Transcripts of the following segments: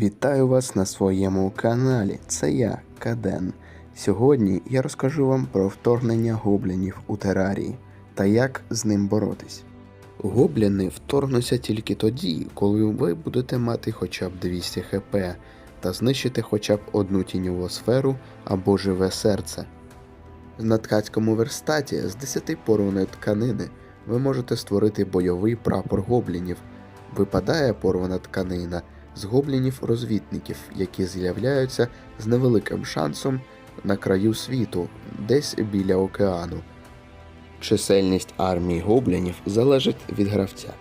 Вітаю вас на своєму каналі. Це я, Каден. Сьогодні я розкажу вам про вторгнення гоблінів у терарії та як з ним боротись. Гобліни вторгнуться тільки тоді, коли ви будете мати хоча б 200 хп та знищити хоча б одну тіньову сферу або живе серце. На ткацькому верстаті з 10 порваної тканини ви можете створити бойовий прапор гоблінів. Випадає порвана тканина з гоблінів-розвідників, які з'являються з невеликим шансом на краю світу, десь біля океану. Чисельність армії гоблінів залежить від гравця.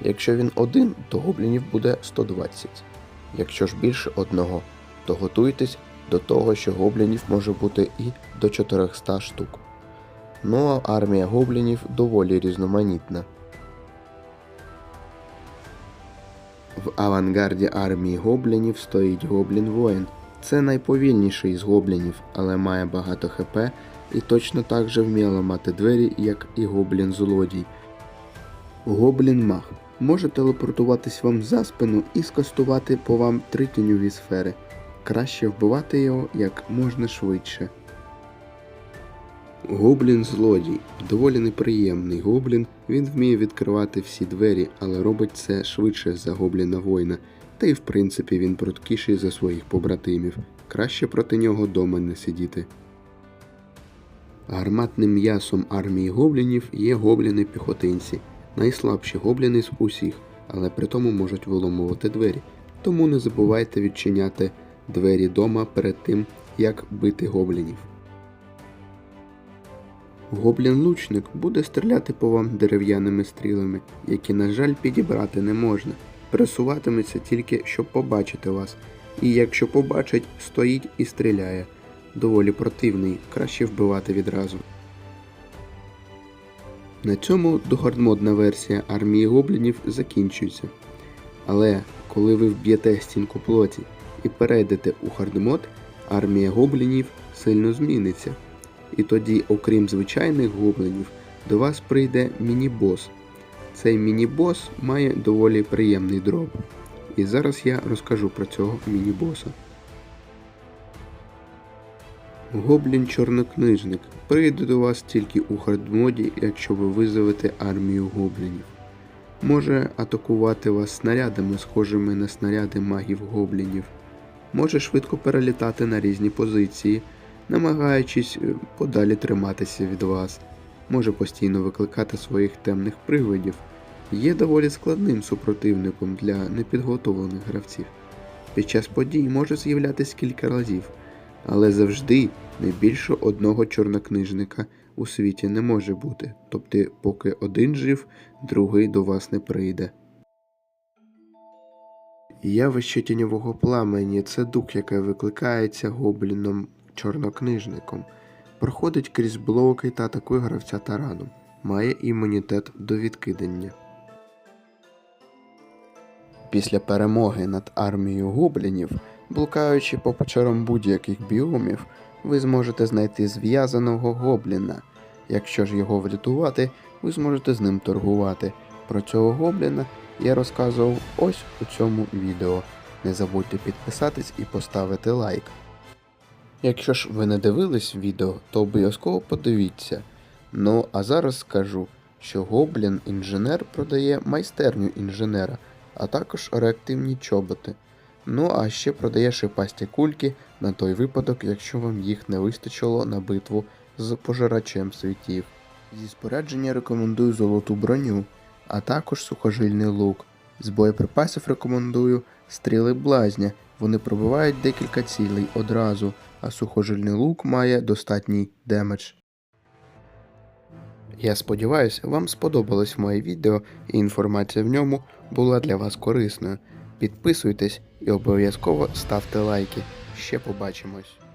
Якщо він один, то гоблінів буде 120. Якщо ж більше одного, то готуйтесь до того, що гоблінів може бути і до 400 штук. Ну а армія гоблінів доволі різноманітна. В авангарді армії гоблінів стоїть гоблін воїн. Це найповільніший з гоблінів, але має багато хп і точно так же вміє ламати двері, як і гоблін злодій. Гоблін маг може телепортуватись вам за спину і скастувати по вам три тіньові сфери. Краще вбивати його як можна швидше. Гоблін злодій доволі неприємний гоблін. Він вміє відкривати всі двері, але робить це швидше за гобліна воїна. Та й в принципі він пруткіший за своїх побратимів. Краще проти нього дома не сидіти. Гарматним м'ясом армії гоблінів є гобліни-піхотинці, найслабші гобліни з усіх, але при тому можуть виламувати двері. Тому не забувайте відчиняти двері дома перед тим, як бити гоблінів. Гоблін-лучник буде стріляти по вам дерев'яними стрілами, які, на жаль, підібрати не можна. Пересуватиметься тільки, щоб побачити вас, і якщо побачить, стоїть і стріляє. Доволі противний, краще вбивати відразу. На цьому догардмодна версія армії гоблінів закінчується. Але коли ви вб'єте стінку плоті і перейдете у хардмод, армія гоблінів сильно зміниться. І тоді, окрім звичайних гоблинів, до вас прийде міні-бос. Цей міні-бос має доволі приємний дроп. І зараз я розкажу про цього міні-боса. Гоблін чорнокнижник прийде до вас тільки у хардмоді, якщо ви визовете армію гоблінів. Може атакувати вас снарядами, схожими на снаряди магів гоблінів. Може швидко перелітати на різні позиції, намагаючись е, подалі триматися від вас. Може постійно викликати своїх темних привидів. Є доволі складним супротивником для непідготовлених гравців. Під час подій може з'являтись кілька разів, але завжди не більше одного чорнокнижника у світі не може бути, тобто, поки один жив, другий до вас не прийде. Явище тіньового пламені це дух, яке викликається гобліном чорнокнижником, проходить крізь блоки та атакує гравця тараном, має імунітет до відкидання. Після перемоги над армією гоблінів, блукаючи по печерам будь-яких біомів, ви зможете знайти зв'язаного гобліна. Якщо ж його врятувати, ви зможете з ним торгувати. Про цього гобліна я розказував ось у цьому відео. Не забудьте підписатись і поставити лайк. Якщо ж ви не дивились відео, то обов'язково подивіться. Ну а зараз скажу, що гоблін інженер продає майстерню інженера, а також реактивні чоботи. Ну а ще продає шипасті кульки на той випадок, якщо вам їх не вистачило на битву з пожирачем світів. Зі спорядження рекомендую золоту броню, а також сухожильний лук. З боєприпасів рекомендую стріли блазня, вони пробивають декілька цілей одразу, а сухожильний лук має достатній демедж. Я сподіваюся, вам сподобалось моє відео і інформація в ньому була для вас корисною. Підписуйтесь і обов'язково ставте лайки. Ще побачимось.